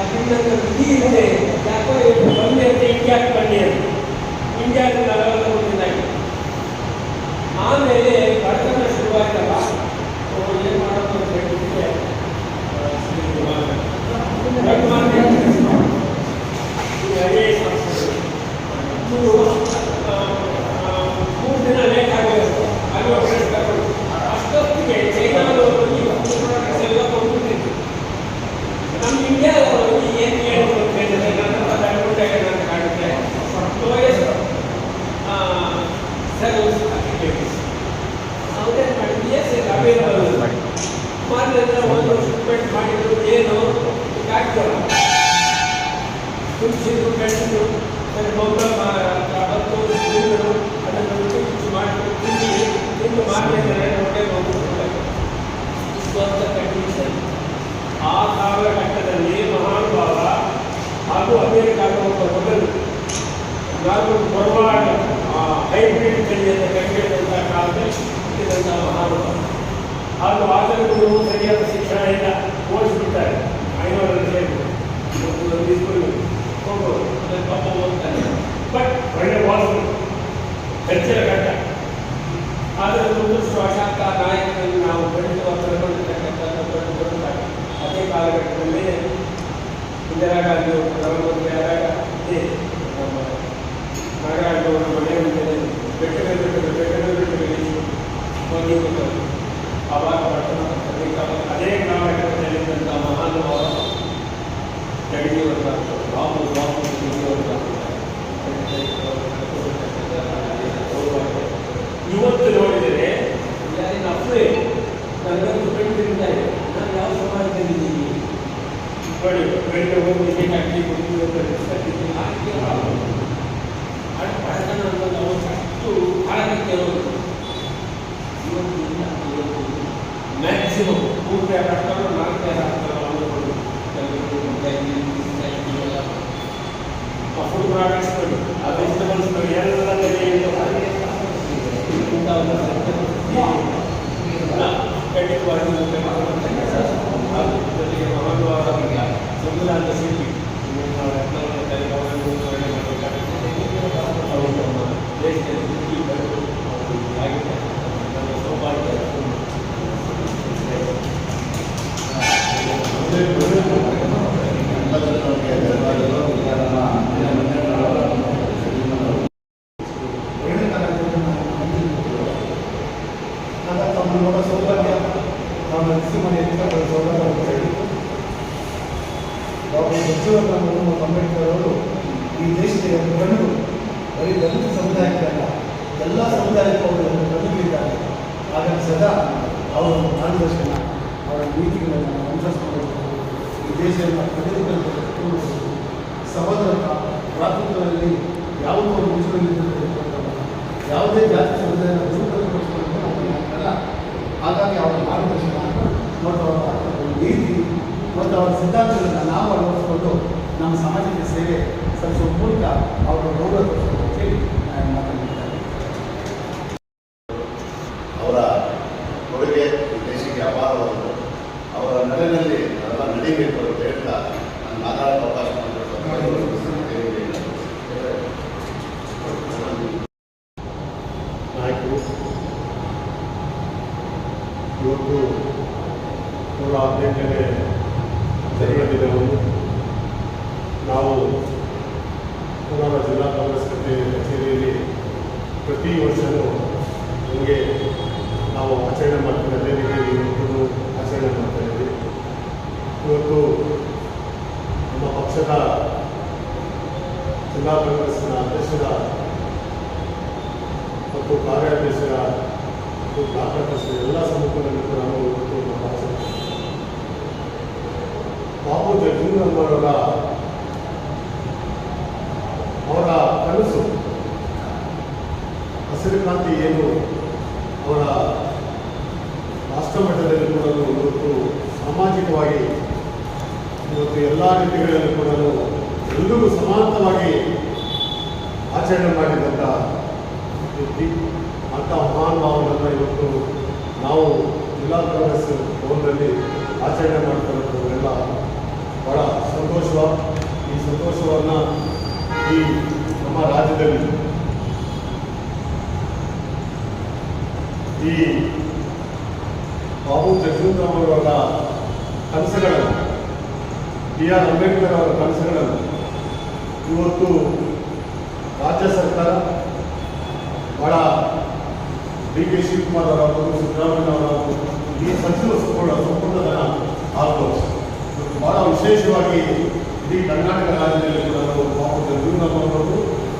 ಅದರಿಂದ ವಿಧಿ ಇದೆ ಯಾಕೋ ಇವತ್ತು ಆಗ್ತಲ್ಲ ತುಳಸಿದ್ರು ಬೆಳೆಸಿದ್ರು ಸರಿ ಬೊಬ್ಬ ಮತ್ತು ತಿಂದರು ಅದನ್ನು ರುಚಿ ಮಾಡಿ ತಿಂದು ತಿಂದು ಮಾಡಿದ್ರೆ ಹೊಟ್ಟೆ ಹೋಗ್ಬಿಟ್ಟು ಇಷ್ಟೊಂದು ಕಂಡೀಷನ್ ಆ ಕಾಲಘಟ್ಟದಲ್ಲಿ ಮಹಾನುಭಾವ ಹಾಗೂ ಅಮೆರಿಕಾದ ಒಬ್ಬ ಮೊದಲು ನಾನು ಬರುವಾಗ ಆ ಹೈಬ್ರಿಡ್ ತಳಿಯನ್ನು ಕಂಡುಹಿಡಿದಂಥ ಕಾಲದಲ್ಲಿ ಹುಟ್ಟಿದಂಥ ಮಹಾನುಭಾವ ಹಾಗೂ ಆದರೂ ಇಂದಿರಾ ಗಾಂಧಿ ಅವರು ಪ್ರಧಾನಮಂತ್ರಿ ಆದಾಗ ಇದೇ ನಮ್ಮ ನಾಗರಾಜ್ ಅವರ ಮನೆ ಮುಂದೆ ಬೆಟ್ಟ ಮೇಲೆ ಬೆಟ್ಟ ಮೇಲೆ ಬೆಟ್ಟ ಮೇಲೆ ಬೆಟ್ಟ ಮೇಲೆ ಹೋಗಿ ಕೂತರು. ಆವಾಗ ಬಡತನ ಅದೇ ಕಾಲ ಅದೇ ಕಾಲಘಟ್ಟದಲ್ಲಿದ್ದಂಥ ಮಹಾನುಭಾವ ಜಗಜಿಯವರ ಬಾಬು ಬಾಬು ಜಗಜಿಯವರ ಇವತ್ತು ನೋಡಿದರೆ ಯಾರಿನ ಅಪ್ಲೇ ನನಗಂತೂ But when the work became actually going to the research, it is not clear how. And Python and the law to Python clear how. Even in the maximum, who can have done not clear how. Food products, vegetables, vegetables, yeah. Yeah. Yeah. Yeah. Yeah. Yeah. Yeah. Yeah. ಆಗ ತಮ್ಮ ಸೌಲಭ್ಯ ನಾವು ನಡೆಸಿ ಮನೆ ಸೌಭಾಗ್ಯ ಅಂತ ಹೇಳಿ. ಅಂಬೇಡ್ಕರ್ ಅವರು ಈ ದೇಶದ ಕಂಡು ಬರೀ ದಲಿತ ಸಮುದಾಯಕ್ಕೆ ಅಲ್ಲ, ಎಲ್ಲ ಸಮುದಾಯಕ್ಕೂ ಅವರು ಒಂದು ಕಣ್ಣುಗಳಿದ್ದಾರೆ ಹಾಗಾಗಿ ಸದಾ ಅವರ ಮಾರ್ಗದರ್ಶನ, ಅವರ ನೀತಿಗಳನ್ನು ಅನುಸರಿಸಿಕೊಂಡು ಈ ದೇಶವನ್ನು ಪ್ರಗತಿಗಳನ್ನು ಸಹೋದರ ಭ್ರಾತೃತ್ವದಲ್ಲಿ ಯಾವುದೋ ಒಂದು ಯಾವುದೇ ಜಾತಿ ಸಮುದಾಯ ದುರುಪಯೋಗಪಡಿಸಿಕೊಂಡು ಅಲ್ಲ ಹಾಗಾಗಿ ಅವರ ಮಾರ್ಗದರ್ಶನ ಮತ್ತು ಅವರ ಒಂದು ನೀತಿ ಮತ್ತು ಅವರ ಸಿದ್ಧಾಂತಗಳನ್ನು ನಾವು ಅಳವಡಿಸಿಕೊಂಡು ನಮ್ಮ ಸಮಾಜಕ್ಕೆ ಸೇವೆ ಸಲ್ಲಿಸುವ ಮೂಲಕ ಅವರ ಗೌರವ ತೋರಿಸಬೇಕು ಅಂತ ಹೇಳಿ ನಾನು ಮಾತನಾಡಿದ್ದಾರೆ ಅವರ ಕೊಡುಗೆ ಈ ದೇಶಕ್ಕೆ ಅಪಾರವಾದದ್ದು ಅವರ ನಡೆನಲ್ಲಿ ನಾವೆಲ್ಲ ನಡೀಬೇಕು ಅಂತ ಹೇಳ್ತಾ ನಾನು ಮಾತಾಡೋಕ್ಕೆ ಅವಕಾಶ ಮಾಡಿಕೊಟ್ಟು ನಾಯಕರು ಇವತ್ತು ನೂರ ಹದಿನೆಂಟನೇ ದಿನವನ್ನು ನಾವು ಕೋಲಾರ ಜಿಲ್ಲಾ ಕಾಂಗ್ರೆಸ್ ಕಚೇರಿ ಕಚೇರಿಯಲ್ಲಿ ಪ್ರತಿ ವರ್ಷವೂ ನಮಗೆ ನಾವು ಆಚರಣೆ ಮಾಡ್ತೀವಿ, ಅದೇ ರೀತಿಯಲ್ಲಿ ಇವತ್ತು ಆಚರಣೆ ಮಾಡ್ತಾ ಇದ್ದೀವಿ. ಇವತ್ತು ನಮ್ಮ ಪಕ್ಷದ ಜಿಲ್ಲಾ ಕಾಂಗ್ರೆಸ್ನ ಅಧ್ಯಕ್ಷರ ಮತ್ತು ಕಾರ್ಯಾಧ್ಯಕ್ಷರ ಮತ್ತು ಕಾರ್ಯಾಧ್ಯಕ್ಷರ ಎಲ್ಲ ಸಮ್ಮುಖದಲ್ಲಿ ಕೂಡ ಇವತ್ತು ಬಾಬು ಜಗಜೀವನವರ ಅವರ ಕನಸು, ಹಸಿರು ಕ್ರಾಂತಿ ಏನು ಅವರ ರಾಷ್ಟ್ರ ಮಟ್ಟದಲ್ಲಿ ಕೂಡ ಇವತ್ತು ಸಾಮಾಜಿಕವಾಗಿ ಇವತ್ತು ಎಲ್ಲ ರೀತಿಗಳಲ್ಲಿ ಕೂಡ ಎಲ್ಲರೂ ಸಮಾನವಾಗಿ ಆಚರಣೆ ಮಾಡಿದಂಥ ವ್ಯಕ್ತಿ ಅಂಥ ಮಹಾನುಭಾವನನ್ನು ಇವತ್ತು ನಾವು ಜಿಲ್ಲಾ ಕಾಂಗ್ರೆಸ್ ಭವನದಲ್ಲಿ ಆಚರಣೆ ಮಾಡ್ತಿರೋದೆಲ್ಲ ಬಹಳ ಸಂತೋಷ. ಈ ಸಂತೋಷವನ್ನು ಈ ನಮ್ಮ ರಾಜ್ಯದಲ್ಲಿ ಈ ಬಾಬು ಜಗಜೀವನ್ ಅವರ ಕನಸುಗಳನ್ನು ಬಿ ಆರ್ ಅಂಬೇಡ್ಕರ್ ಅವರ ಕನಸುಗಳನ್ನು ಇವತ್ತು ರಾಜ್ಯ ಸರ್ಕಾರ ಡಿ ಕೆ ಶಿವಕುಮಾರ್ ಅವರಾಗ್ಬೋದು, ಸಿದ್ದರಾಮಯ್ಯ ಅವರಾಗ್ಬೋದು, ಈ ಸಚಿವ ಸಂಪುಟ ಸಂಪುಟದ ಹಾಗೂ ಬಹಳ ವಿಶೇಷವಾಗಿ ಇಡೀ ಕರ್ನಾಟಕ ರಾಜ್ಯದಲ್ಲಿ ಕೂಡ ನಾವು ಜಗಜೀವನ್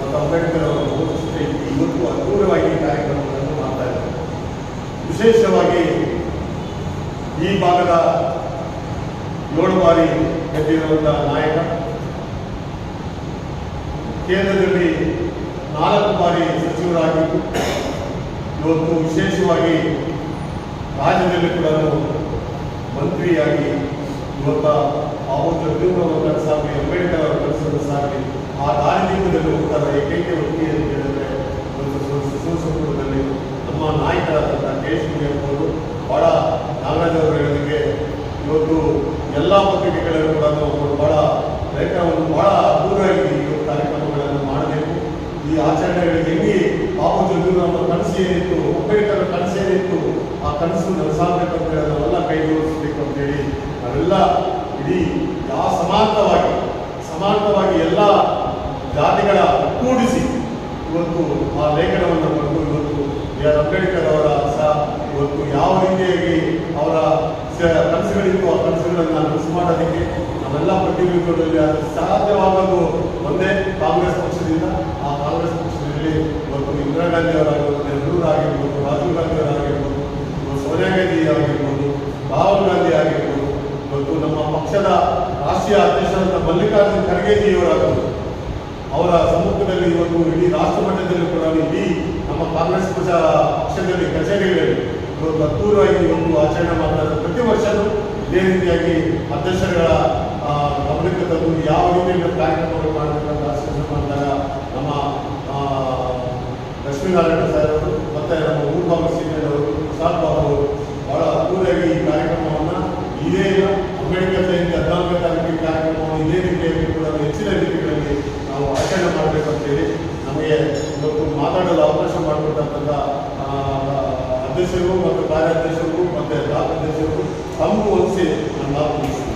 ಮತ್ತು ಅಂಬೇಡ್ಕರ್ ಅವರ ಜೊತೆ ಇವತ್ತು ಅದ್ಭುತವಾಗಿ ಈ ಕಾರ್ಯಕ್ರಮಗಳನ್ನು ಮಾಡ್ತಾ ಇದ್ದಾರೆ. ವಿಶೇಷವಾಗಿ ಈ ಭಾಗದ ಏಳು ಬಾರಿ ಗೆದ್ದಿರುವಂತಹ ನಾಯಕ ಕೇಂದ್ರದಲ್ಲಿ ನಾಲ್ಕು ಬಾರಿ ಸಚಿವರಾಗಿದ್ದು ಇವತ್ತು ವಿಶೇಷವಾಗಿ ರಾಜ್ಯದಲ್ಲಿ ಕೂಡ ಮಂತ್ರಿಯಾಗಿ ಇವತ್ತ ಅವರು ಜಗಜೀವನ್ ಸಾಗಲಿ ಅಂಬೇಡ್ಕರ್ ಅವರ ಕನಸನ್ನು ಸಾಗಲಿ, ಆ ದಾರಿದೀಪದಲ್ಲಿ ಹೋಗ್ತಾರ ಏಕೈಕ ವ್ಯಕ್ತಿ ಅಂತ ಹೇಳಿದ್ರೆ ಒಂದು ಸುಸಂಪುಟದಲ್ಲಿ ನಮ್ಮ ನಾಯಕರಾದಂಥ ಕೆ ಎಸ್ ಅವರು ಬಹಳ ನಾಗರಾಜ್ ಅವರು ಇವತ್ತು ಎಲ್ಲ ಪತ್ರಿಕೆಗಳಲ್ಲೂ ಕೂಡ ಬಹಳ ಲೇಖನವನ್ನು ಬಹಳ ದೂರ ಇವತ್ತು ಕಾರ್ಯಕ್ರಮಗಳನ್ನು ಮಾಡಬೇಕು ಈ ಆಚರಣೆಗಳಿಗೆ ಹೆಂಗೆ ಬಾಬು ಜಗಜೀವನ್ ಅವರ ಕನಸು ಏನಿತ್ತು ಅಂಬೇಡ್ಕರ್ ಕನಸು ಆ ಕನಸು ನನಸಾಗಬೇಕು ಅಂತ ಹೇಳಿ ನಾವೆಲ್ಲ ಕೈ ಜೋಡಿಸ್ಬೇಕು ಅಂತೇಳಿ ಅವರೆಲ್ಲ ಇಡೀ ಯಾವ ಸಮಾರ್ಥವಾಗಿ ಸಮಾರ್ಥವಾಗಿ ಎಲ್ಲ ಜಾತಿಗಳ ಕೂಡಿಸಿ ಇವತ್ತು ಆ ಲೇಖನವನ್ನು ಬರೆದು ಇವತ್ತು ಬಿ ಆರ್ ಅಂಬೇಡ್ಕರ್ ಅವರ ಸಹ ಇವತ್ತು ಯಾವ ರೀತಿಯಾಗಿ ಅವರ ಕನಸುಗಳಿತ್ತು, ಆ ಕನಸುಗಳನ್ನು ನನಸು ಮಾಡೋದಕ್ಕೆ ನಾವೆಲ್ಲ ಪ್ರತಿನಿಧಿಗಳಲ್ಲಿ ಅದು ಸಾಧ್ಯವಾಗೋದು ಮಲ್ಲಿಕಾರ್ಜುನ್ ಖರ್ಗೆಜಿಯವರಾಗಿರ್ಬೋದು ಅವರ ಸಮ್ಮುಖದಲ್ಲಿ ಇವತ್ತು ಇಡೀ ರಾಷ್ಟ್ರ ಮಟ್ಟದಲ್ಲಿ ಕೂಡ ಇಡೀ ನಮ್ಮ ಕಾಂಗ್ರೆಸ್ ಪಕ್ಷ ಪಕ್ಷದಲ್ಲಿ ಕಚೇರಿಗಳಲ್ಲಿ ಇವತ್ತು ಅದ್ದೂರವಾಗಿ ಒಂದು ಆಚರಣೆ ಮಾಡ್ತಾರೆ ಪ್ರತಿ ವರ್ಷನೂ ಇದೇ ರೀತಿಯಾಗಿ ಅಧ್ಯಕ್ಷರುಗಳ ಗಮನಕ್ಕೆ ತಂದು ಯಾವ ಅಧ್ಯಕ್ಷರಿಗೂ ಮತ್ತು ಕಾರ್ಯಾಧ್ಯಕ್ಷರಿಗೂ ಮತ್ತು ರಾಜ್ಯಾಧ್ಯಕ್ಷರಿಗೂ ತಮಗೂ ಹೊಲಿಸಿ ನನ್ನ ಮಾತು ಮುಗಿಸ್ತೇನೆ.